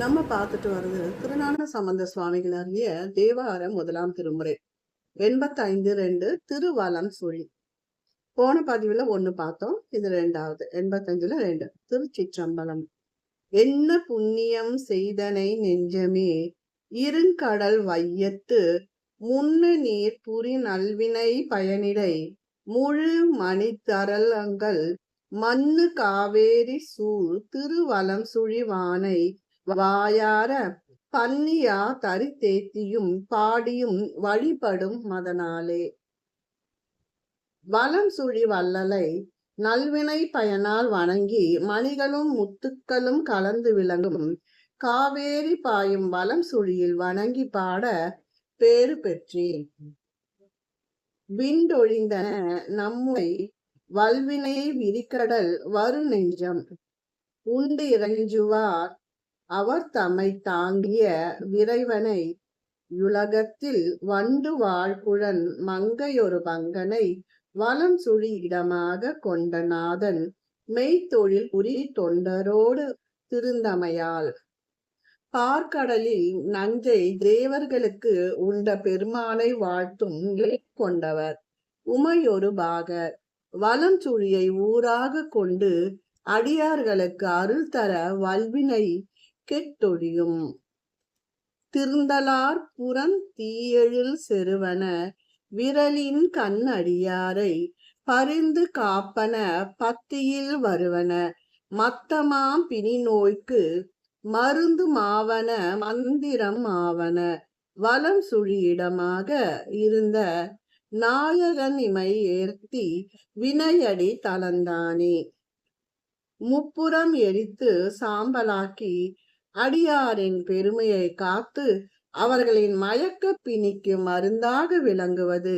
நம்ம பார்த்துட்டு வர்றது திருநான சம்பந்த சுவாமிகள் அருளிய தேவார முதலாம் திருமுறை எண்பத்தைந்து ரெண்டு திருவலம் சுழி. போன பதிவுல ஒண்ணு பார்த்தோம் இது ரெண்டாவது எண்பத்தஞ்சுல ரெண்டு திருச்சிற்றம்பலம். என்ன புண்ணியம் செய்தனை நெஞ்சமே இருங்கடல் வையத்து முன்னு நீர் புரி நல்வினை பயனிடை முழு மணித்தரலங்கள் மண்ணு காவேரி சூழ் திருவலம் சுழிவானை வாயார பன்னியா தரித்தேத்தியும் பாடியும் வழிபடும் மதனாலே. வலம் சுழி வள்ளலை நல்வினை பயனால் வணங்கி மணிகளும் முத்துக்களும் கலந்து விளங்கும் காவேரி பாயும் வலம் சுழியில் வணங்கி பாட பேறு பெற்றேன். விண்டொழிந்தன நம்மை வல்வினை விரிக்கடல் வரு நெஞ்சம் உண்டு இறைஞ்சுவார். அவர் தம்மை தாங்கிய விரைவனை. யுலகத்தில் வண்டு வாழ்குழன் மங்கையொரு பங்கனை. வலம் சுழி இடமாக கொண்ட நாதன். மெய்த்தொழில் புரி தொண்டரோடு திருந்தமையால் பார்க்கடலில் நஞ்சை தேவர்களுக்கு உண்ட பெருமானை வாழ்த்தும் கொண்டவர். உமையொரு பாகர். வலஞ்சுழியை ஊராக கொண்டு அடியார்களுக்கு அருள் தர வல்வினை கெட்டொழியும். திருந்தலார் புறம் தீயெழில் செருவன விரலின் கண் அடியாரை பரிந்து காப்பன பத்தியில் வருவன மத்தமாம் பிணி நோய்க்கு மருந்து மாவன மந்திரம் ஆவன வலம் சுழியிடமாக இருந்த நாயகன் இமை ஏர்த்தி வினையடி தளந்தானே முப்புறம் எரித்து சாம்பலாக்கி அடியாரின் பெருமையை காத்து அவர்களின் மயக்க பிணிக்கு மருந்தாக விளங்குவது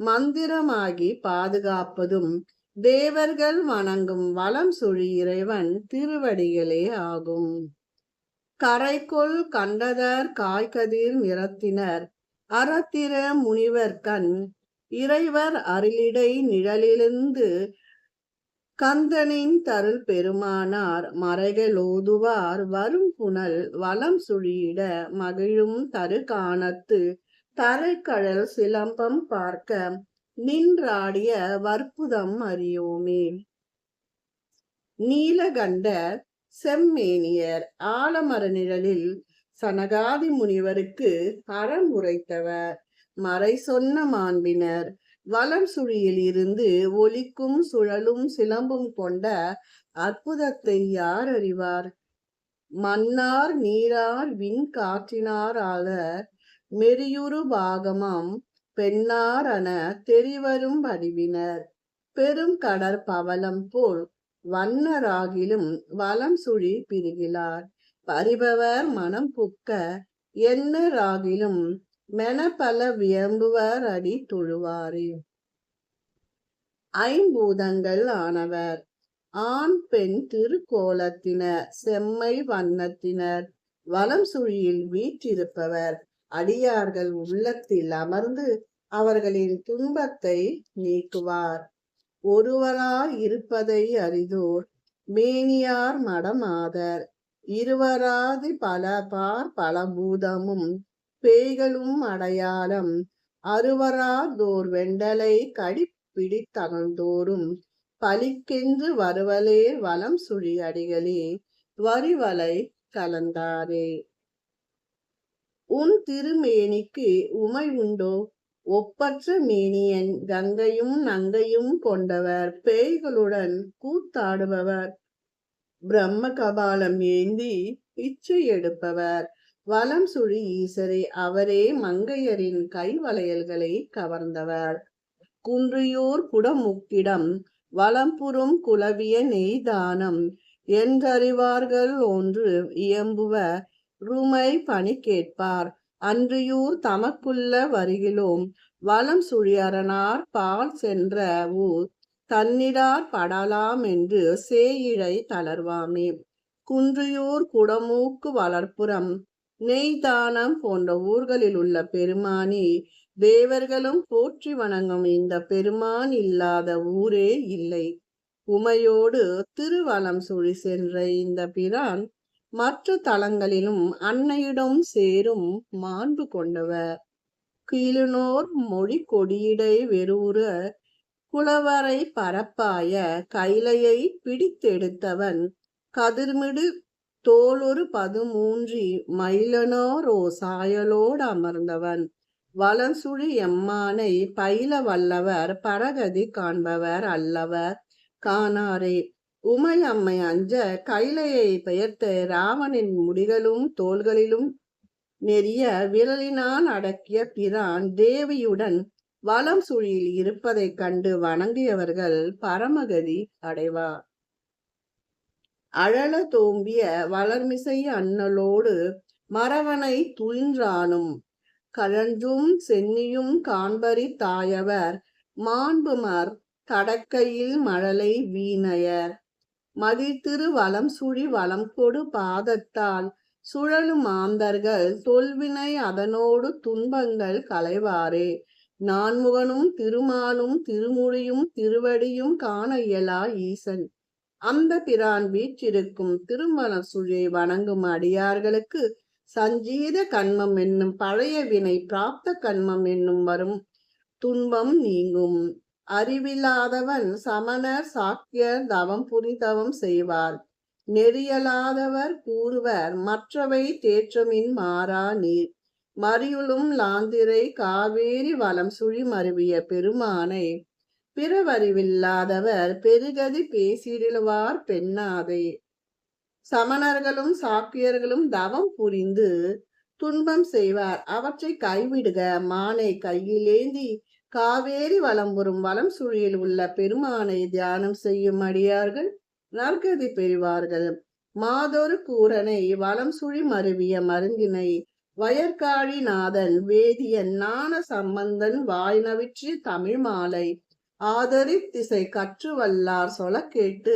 மந்திரமாகி பாதுகாப்பதும் தேவர்கள் வணங்கும் வளம் சுழி இறைவன் திருவடிகளே ஆகும். கரைக்குள் கண்டதர் காய்கதிர் நிறத்தினர் அறத்திர முனிவர் கண் இறைவர் அருளிடை நிழலிலிருந்து கந்தனின் தருள் பெருமானார் மறைகள் ஓதுவார் வரும் புனல் வலம் சுழியிட மகிழும் தரு காணத்து தரைக்கழல் சிலம்பம் பார்க்க நின்றாடிய வற்புதம் அறியோமே. நீலகண்ட செம்மேனியர் ஆலமர நிழலில் சனகாதி முனிவருக்கு அறம் உரைத்தவர். மறை சொன்ன மாண்பினர். வலம் சுழியில் இருந்து ஒலிக்கும் சுழலும் சிலம்பும் கொண்ட அற்புதத்தை யார் அறிவார்? மன்னார் நீரார் விண் காற்றினார் ஆக மெரியுரு பாகமாம் பெண்ணார் என தெரிவரும் வடிவினர். பெரும் கடற்பவலம் போல் வண்ணராகிலும் வலம் சுழி பிரிகிறார் பறிபவர் மனம் புக்க என்னராகிலும் மெனப்பல வியம்புவர் அடி தொழுவாரே. ஐம்பூதங்கள் ஆனவர். ஆண் பெண் திருக்கோலத்தினர் செம்மை வண்ணத்தினர். வலம் சுழியில் வீற்றிருப்பவர். அடியார்கள் உள்ளத்தில் அமர்ந்து அவர்களின் துன்பத்தை நீக்குவார். ஒருவராய் இருப்பதை அறிதோர். மேனியார் மடமாதர். இருவராதி பல பார் பலபூதமும் பேய்களும் அடையாளம். அறுவராதோர் வெண்டலை கடி தகழ்ந்தோறும் பலிக்கென்று வருவலே வலம் சுழி அடிகளே வரிவலை கலந்தாரே. உன் திருமேனிக்கு உமை உண்டோ? ஒப்பற்ற மேனியன் கங்கையும் நங்கையும் கொண்டவர். பேய்களுடன் கூத்தாடுபவர். பிரம்ம கபாலம் ஏந்தி பிச்சை எடுப்பவர். வலம் சுழி ஈசரே அவரே மங்கையரின் கைவளையல்களை கவர்ந்தவர். குன்றியூர் குடமுக்கிடம் வலம்புறும் குலவிய நெய்தானம் என்றறிவார்கள் ஒன்று இயம்புவ ருமை பணி கேட்பார் அன்றியூர் தமக்குள்ள வருகிலோம் வலம் சுழியரனார் பால் சென்ற ஊர் தன்னிடார் படலாம் என்று சேயிழை தளர்வாமே. குன்றியூர் குடமூக்கு வளர்ப்புறம் நெய்தானம் போன்ற ஊர்களில் உள்ள பெருமானி தேவர்களும் போற்றி வணங்கும் இந்த பெருமான் இல்லாத ஊரே இல்லை. உமையோடு திருவலம் சுழி சென்ற இந்த பிரான் மற்ற தலங்களிலும் அன்னையிடம் சேரும் மாண்பு கொண்டவர். கீழுனோர் மொழி கொடியிடை வெறுற குளவரை பரப்பாய கைலையை பிடித்தெடுத்தவன். கதிர்மிடு தோளொரு பதுமூன்றி மயிலனோரோ சாயலோடு அமர்ந்தவன். வலன்சுழி எம்மானை பயில வல்லவர் பரகதி காண்பவர் அல்லவர். காணாரே உமையம்மை அஞ்ச கைலையை பெயர்த்து ராவனின் முடிகளும் தோள்களிலும் நெறிய விரலினால் அடக்கிய பிரான் தேவியுடன் வலம் சுழியில் இருப்பதைக் கண்டு வணங்கியவர்கள் பரமகதி அடைவார். அழல தோம்பிய வளர்மிசை அண்ணலோடு மரவனை துயின்றானும். கழஞ்சும் சென்னியும் காண்பரி தாயவர் மாண்புமர் தடக்கையில் மழலை வீணையர். மதித்திரு வளம் சுழி வளம் கொடு பாதத்தால் சுழலும் மாந்தர்கள் தொல்வினை அதனோடு துன்பங்கள் களைவாரே. நான்முகனும் திருமாலும் திருமுடியும் திருவடியும் காண இயலா ஈசன். அந்த பிரான் வீற்றிருக்கும் திருமண சுழி வணங்கும் அடியார்களுக்கு சஞ்சீத கண்மம் என்னும் பழைய வினை பிராப்த கண்மம் என்னும் வரும் துன்பம் நீங்கும். அறிவில்லாதவன் சமணர் சாக்கியர் தவம் புரிதவம் செய்வார். நெறியலாதவர் கூறுவர் மற்றவை தேற்றமின் மாறா நீர். மறியுளும் லாந்திரை காவேரி வலம் சுழி மருவிய பெருமானை பிறவறிவில்லாதவர் பெருகதி பேசிடுவார் பெண்ணாதே. சமணர்களும் சாக்கியர்களும் தவம் புரிந்து துன்பம் செய்வார். அவற்றை கைவிடுக. மானை கையிலேந்தி காவேரி வலம் வரும் வலம் சுழியில் உள்ள பெருமானை தியானம் செய்யும் அடியார்கள் நற்கதி பெறுவார்கள். மாதொரு கூரனை வலம் சுழி மருவிய மருந்தினை வயற்காழி நாதன் வேதியன் ஞான சம்பந்தன் வாய்நவிற்று தமிழ் மாலை ஆதரித்திசை திசை கற்று வல்லார் சொல கேட்டு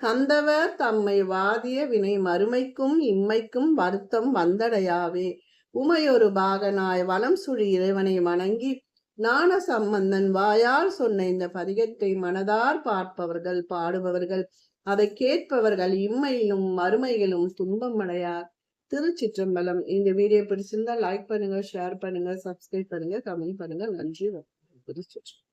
கந்தவர் தம்மை வாதிய வினை மறுமைக்கும் இம்மைக்கும் வருத்தம் வந்தடையாவே. உமையொரு பாகனாய் வலம் சுழி இறைவனை வணங்கி ஞான சம்பந்தன் வாயால் சொன்ன இந்த பதிகத்தை மனதார் பார்ப்பவர்கள் பாடுபவர்கள் அதை கேட்பவர்கள் இம்மையிலும் மறுமையிலும் துன்பம் அடையார். திருச்சிற்றம்பலம். இந்த வீடியோ பிடிச்சிருந்தா லைக் பண்ணுங்க ஷேர் பண்ணுங்க சப்ஸ்கிரைப் பண்ணுங்க கமெண்ட் பண்ணுங்க. நன்றி. திருச்சிற்றம்பலம்